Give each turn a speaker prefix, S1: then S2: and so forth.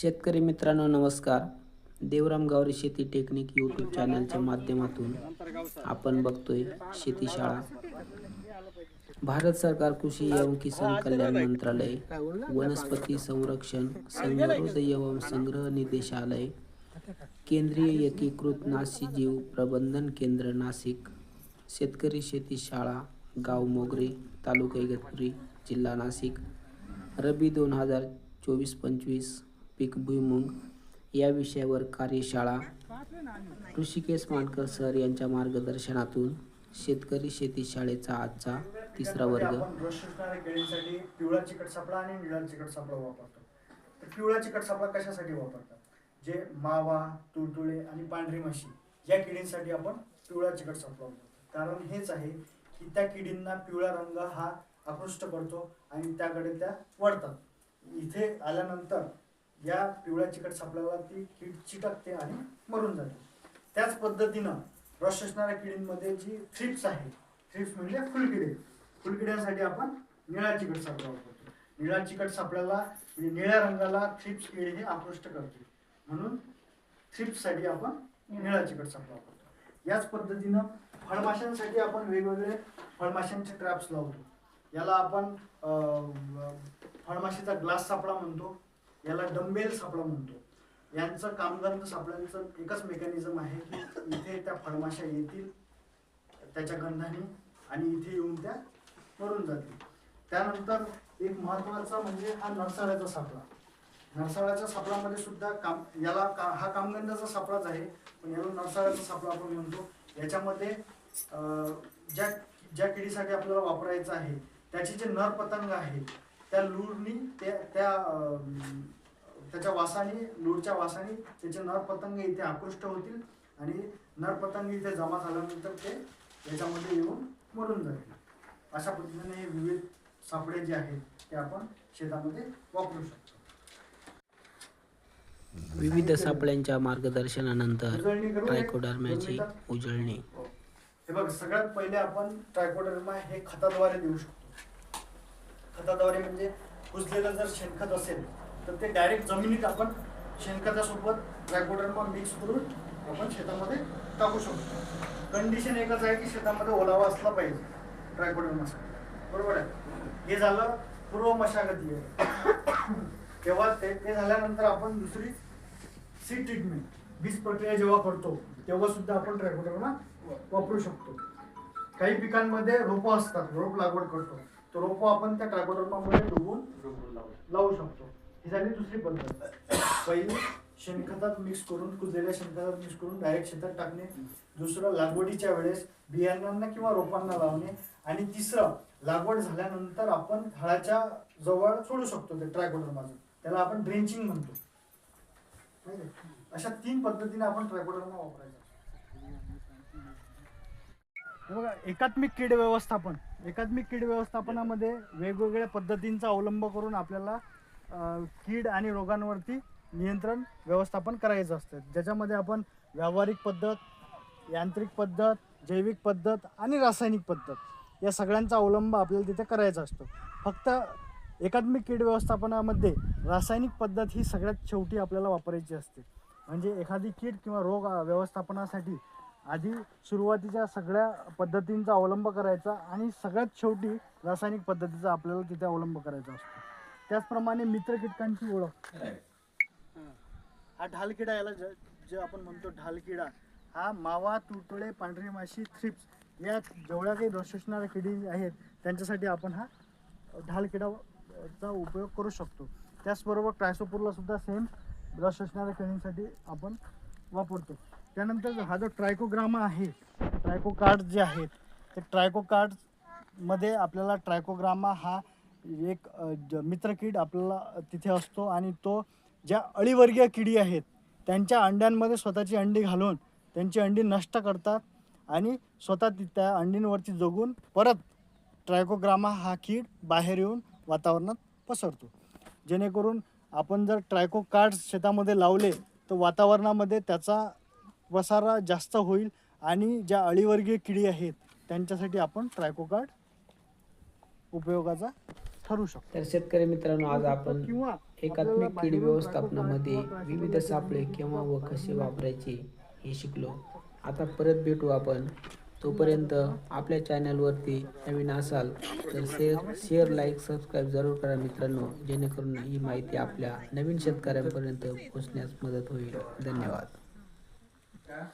S1: शेतकरी मित्रांनो नमस्कार. देवराम गावरी शेती टेक्निक यूट्यूब चॅनलच्या माध्यमातून आपण बघतोय शेतीशाळा भारत सरकार कृषी एवं किसान कल्याण मंत्रालय वनस्पती संरक्षण संवर्धन एवं संग्रह निदेशालय केंद्रीय एकीकृत नासीजीव प्रबंधन केंद्र नाशिक. शेतकरी शेती शाळा गाव मोगरे तालुका इगतपुरी जिल्हा नाशिक. रबी दोन हजार चोवीस पंचवीस पीक भुईमुंग या विषयावर कार्यशाळा ऋषिकेश मानकर सर यांच्या मार्गदर्शनातून शेतकरी शेती शाळेचा आजचा तिसरा वर्ग.
S2: आपण रस केळीसाठी पिवळा चिकट सापळा आणि निळा चिकट सापळा वापरतो. तर पिवळा चिकट सापळा कशासाठी वापरतात? जे मावा तुळतुळे आणि पांढरी माशी या किडींसाठी आपण पिवळा चिकट सापळा वापरतो. कारण हेच आहे की त्या किडींना पिवळा रंग हा आकृष्ट करतो आणि त्याकडे त्या वळतात. इथे आल्यानंतर या पिवळ्या चिकट सापळ्याला ती कीड चिटकते आणि मरून जाते. त्याच पद्धतीनं रस असणाऱ्या किडींमध्ये जी थ्रिप्स आहे थ्रिप्स म्हणजे फुलकिडे. फुलकिड्यांसाठी आपण निळा चिकट सापळा वापरतो. निळा चिकट सापळ्याला म्हणजे निळ्या रंगाला थ्रिप्स किडे हे आकृष्ट करते. म्हणून थ्रिप्ससाठी आपण निळा चिकट सापळा वापरतो. याच पद्धतीनं फळमाशांसाठी आपण वेगवेगळे फळमाशांचे ट्रॅप्स लावतो. याला आपण फळमाशीचा ग्लास सापळा म्हणतो. याला डंबेल सापळा म्हणतो. यांचं कामगार सापळ्यांचं एकच मेकॅनिझम आहे की इथे त्या फळमाशा येतील त्याच्या गंधाने आणि इथे येऊन त्या मरून जातील. त्यानंतर एक महत्त्वाचा म्हणजे हा नरसाळ्याचा सापळा. नरसाळ्याच्या सापळामध्ये सुद्धा काम याला का हा कामगंधाचा सापळाच आहे पण याला नरसाळ्याचा सापळा आपण म्हणतो. याच्यामध्ये ज्या ज्या किडीसाठी आपल्याला वापरायचं आहे त्याचे जे नर पतंग आहे त्या लूरनी त्या त्या त्याच्या वासाने लूरच्या वासाने त्याचे नर पतंग इथे आकृष्ट होतील आणि नर पतंग इथे जमा झाल्यानंतर ते याच्यामध्ये येऊन मरून जातील. अशा पद्धतीने हे विविध सापळे जे आहेत ते आपण शेतामध्ये वापरू शकतो.
S1: विविध सापळ्यांच्या मार्गदर्शनानंतर
S2: मिनिटं.
S1: उजळणी.
S2: हे बघ सगळ्यात पहिले आपण ट्रायकोडर्मा हे खताद्वारे देऊ शकतो. खताद्वारे म्हणजे कुजलेलं जर शेणखत असेल तर ते डायरेक्ट जमिनीत आपण शेणखतासोबत ट्रायकोडर्मा मिक्स करून आपण शेतामध्ये टाकू शकतो. कंडिशन एकच आहे की शेतामध्ये ओलावा असला पाहिजे ट्रायकोडर्मासाठी बरोबर आहे? हे झालं पूर्व मशागती आहे तेव्हा ते ते झाल्यानंतर आपण दुसरी सीड ट्रीटमेंट बीज प्रक्रिया जेव्हा करतो तेव्हा सुद्धा आपण ट्रायकोडर्मा वापरू शकतो. काही पिकांमध्ये रोपं असतात रोप लागवड करतो. तो रोपं आपण त्या ट्रायकोडर्मामध्ये डुबून लावू शकतो. ही झाली दुसरी पद्धत. पहिली शेणखतात मिक्स करून कुजलेल्या शेणखतात मिक्स करून डायरेक्ट शेतात टाकणे. दुसरं लागवडीच्या वेळेस बियाणांना किंवा रोपांना लावणे. आणि तिसरं लागवड झाल्यानंतर आपण झाडाच्या जवळ सोडू शकतो ते ट्रायकोडर्माचं त्याला आपण ड्रेंचिंग म्हणतो? अशा तीन पद्धतीने आपण ट्रायकोडर्मा वापरायचा. हे बघा एकात्मिक कीड व्यवस्थापन. एकात्मिक कीड व्यवस्थापनामध्ये वेगवेगळ्या पद्धतींचा अवलंब करून आपल्याला कीड आणि रोगांवरती नियंत्रण व्यवस्थापन करायचं असतं. ज्याच्यामध्ये आपण व्यावहारिक पद्धत यांत्रिक पद्धत जैविक पद्धत आणि रासायनिक पद्धत या सगळ्यांचा अवलंब आपल्याला तिथे करायचा असतो. फक्त एकात्मिक कीड व्यवस्थापनामध्ये रासायनिक पद्धत ही सगळ्यात शेवटी आपल्याला वापरायची असते. म्हणजे एखादी कीड किंवा रोग व्यवस्थापनासाठी आधी सुरुवातीच्या सगळ्या पद्धतींचा अवलंब करायचा आणि सगळ्यात शेवटी रासायनिक पद्धतीचा आपल्याला तिथे अवलंब करायचा असतो. त्याचप्रमाणे मित्र कीटकांची ओळख. हा ढालकिडा याला ज- जे आपण म्हणतो ढालकिडा हा मावा तुटुळे पांढरी माशी थ्रिप्स या जेवढ्या काही रस किडी आहेत त्यांच्यासाठी आपण हा ढालकिडा चा उपयोग करू शकतो. त्याचबरोबर ट्रायसोपूरला सुद्धा सेम रस असणाऱ्या किडींसाठी आपण वापरतो. त्यानंतर हा जो ट्रायकोग्रामा आहे ट्रायको कार्ड जे आहेत ते ट्रायको मध्ये आपल्याला ट्रायकोग्रामा हा एक ज- मित्रकीड आपल्याला तिथे असतो आणि तो ज्या अळीवर्गीय किडी आहेत त्यांच्या अंड्यांमध्ये स्वतःची अंडी घालून त्यांची अंडी नष्ट करतात आणि स्वतः ती- त्या अंडींवरती जगून परत ट्रायकोग्रामा हा कीड बाहेर येऊन वातावरणात पसरतो. जेणेकरून आपण जर ट्रायकोकार्ड शेतामध्ये लावले तर वातावरणामध्ये त्याचा वसारा जास्त होईल आणि ज्या अळीवर्गीय किडी आहेत त्यांच्यासाठी आपण ट्रायको कार्ड उपयोगाचा
S3: ठरू शकतो.
S1: तर शेतकरी मित्रांनो आज आपण
S3: किंवा
S1: एकात्मिक कीड व्यवस्थापनामध्ये विविध सापळे केव्हा व कसे वापरायचे हे शिकलो. आता परत भेटू आपण. तोपर्यंत आपल्या चॅनलवरती नवीन असाल तर शेअर शेअर लाईक सबस्क्राईब जरूर करा मित्रांनो. जेणेकरून ही माहिती आपल्या नवीन शेतकऱ्यांपर्यंत पोहोचण्यास मदत होईल. धन्यवाद. Yeah.